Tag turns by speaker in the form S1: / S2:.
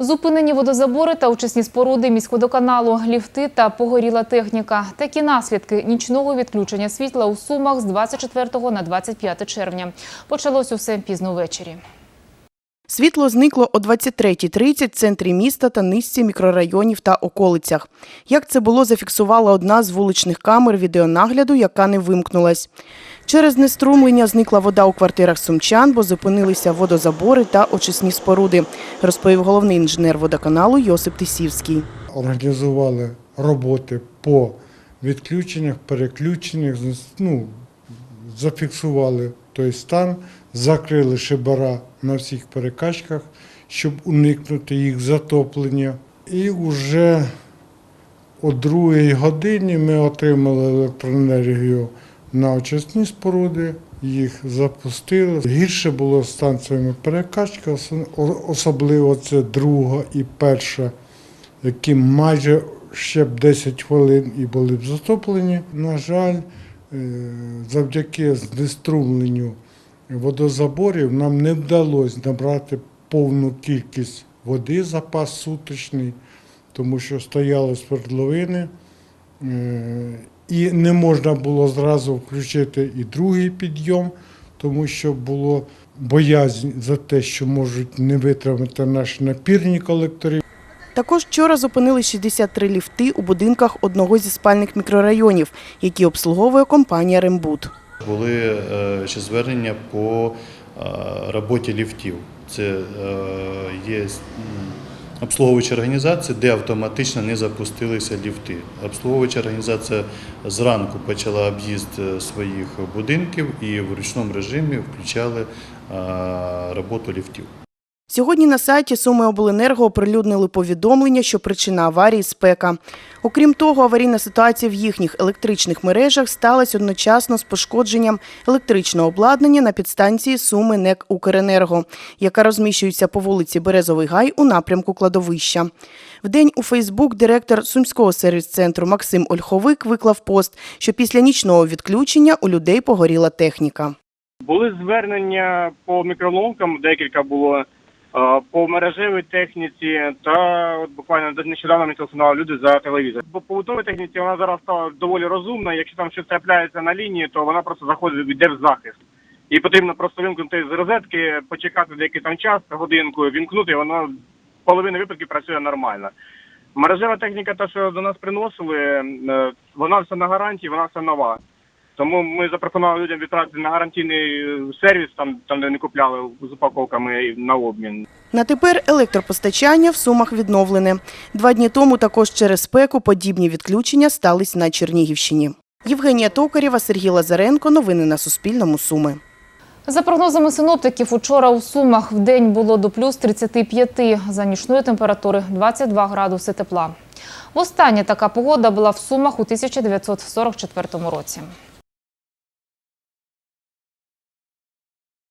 S1: Зупинені водозабори та очисні споруди міськводоканалу, ліфти та погоріла техніка. Такі наслідки нічного відключення світла у Сумах з 24 на 25 червня. Почалось усе пізно ввечері.
S2: Світло зникло о 23.30 в центрі міста та низці мікрорайонів та околицях. Як це було, зафіксувала одна з вуличних камер відеонагляду, яка не вимкнулась. Через неструмлення зникла вода у квартирах сумчан, бо зупинилися водозабори та очисні споруди, розповів головний інженер водоканалу Йосип Тисівський.
S3: організували роботи по відключеннях, переключеннях, ну, зафіксували той стан, закрили шибара на всіх перекачках, щоб уникнути їх затоплення. І вже о другій годині ми отримали електроенергію на очисні споруди, їх запустили. Гірше було з станціями перекачки, особливо це друга і перша які майже ще б 10 хвилин і були б затоплені. На жаль, е, завдяки знеструмленню водозаборів нам не вдалося набрати повну кількість води, запас суточний, тому що стояли свердловини. І не можна було зразу включити і другий підйом, тому що було боязнь за те, що можуть не витримати наші напірні колектори.
S2: Також вчора зупинили 63 ліфти у будинках одного зі спальних мікрорайонів, які обслуговує компанія Рембут.
S4: Були е, ще звернення по е, роботі ліфтів. Це е, є м, організації, де автоматично не запустилися ліфти. Обслуговуюча організація зранку почала об'їзд е, своїх будинків і в ручному режимі включали роботу ліфтів.
S2: Сьогодні на сайті Суми Обленерго оприлюднили повідомлення, що причина аварії – спека. Окрім того, аварійна ситуація в їхніх електричних мережах сталася одночасно з пошкодженням електричного обладнання на підстанції Суми НЕК «Укренерго», яка розміщується по вулиці Березовий Гай у напрямку кладовища. Вдень у Фейсбук директор Сумського сервіс-центру Максим Ольховик виклав пост, що після нічного відключення у людей погоріла техніка.
S5: Були звернення по мікроломкам, декілька було, по мережевій техніці, та от буквально нещодавно мені телефонували люди за телевізор. По побутовій техніці вона зараз стала доволі розумна. Якщо там щось трапляється на лінії, то вона просто заходить йде в захист. І потрібно просто вимкнути з розетки, почекати деякий там час, годинку, вімкнути, і воно половина випадків працює нормально. Мережева техніка, та що до нас приносили, е, вона все на гарантії, вона все нова. Тому ми запропонували людям відправити на гарантійний е, сервіс, там, там де не купляли з упаковками на обмін.
S2: На тепер електропостачання в Сумах відновлене. Два дні тому також через спеку подібні відключення стались на Чернігівщині. Євгенія Токарєва, Сергій Лазаренко. Новини на Суспільному. Суми.
S1: За прогнозами синоптиків, учора у Сумах в день було до плюс 35, за нічної температури 22 градуси тепла. Востаннє така погода була в Сумах у 1944 році.